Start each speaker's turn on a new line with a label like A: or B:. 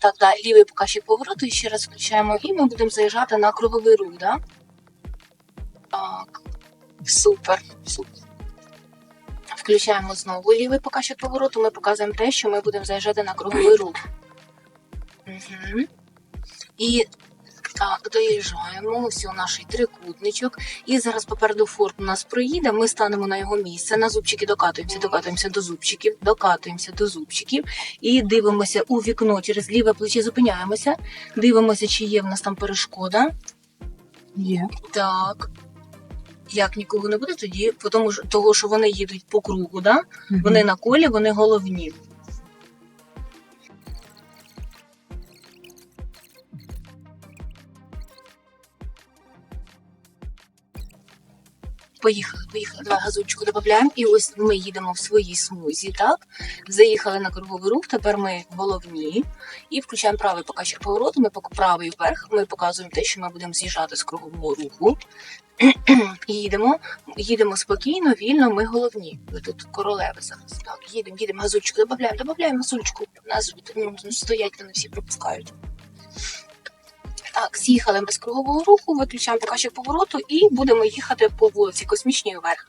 A: Так, да, лівий показчик повороту, і ще раз включаємо, і ми будемо заїжджати на круговий рух, да? Так, супер, супер. Включаємо знову лівий показчик повороту, ми показуємо те, що ми будемо заїжджати на круговий рух. Угу. І так, доїжджаємо, ось у наш трикутничок. І зараз попереду форт у нас проїде. Ми станемо на його місце. На зубчики докатуємося, докатуємося до зубчиків, докатуємося до зубчиків і дивимося у вікно через ліве плече. Зупиняємося, дивимося, чи є в нас там перешкода.
B: Є.
A: Так. Як нікого не буде, тоді тому того, що вони їдуть по кругу, да? вони на колі, вони головні. Поїхали, поїхали. Давай газучку додаємо. І ось ми їдемо в своїй смузі, так? Заїхали на круговий рух, тепер ми головні. І включаємо правий показчик повороту. Ми правий вверх. Ми показуємо те, що ми будемо з'їжджати з кругового руху. Їдемо, їдемо спокійно, вільно, ми головні. Ви тут королеви зараз. Так, їдемо, їдемо, газучку додаємо, додаємо газучку. Нас ну, стоять, вони всі пропускають. Так, ми без кругового руху, виключаємо покажі повороту і будемо їхати по вулиці Космічній вверх.